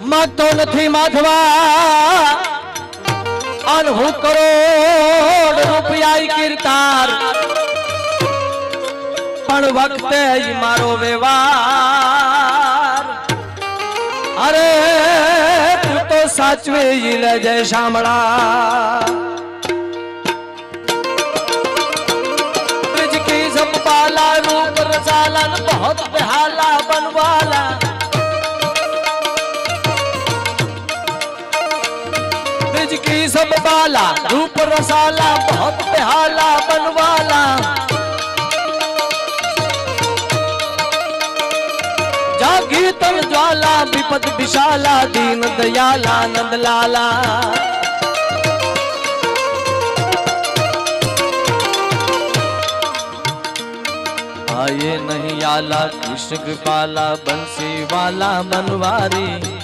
માગતો નથી માધવા. અન હું કરોડ રૂપિયા કીર્તાર. પણ વખતે જ મારો વ્યવહાર. અરે, તું તો સાચવી ઈ લેજે શામળા. ब्रिज की संपाला रूप रसाला, बहुत बेहाला बनवाला। जागी ज्वाला, विपद विशाला, दीन दयाला, नंद लाला। आए नहीं आला कृष्ण कृपाला, बंसी वाला, मनवारी।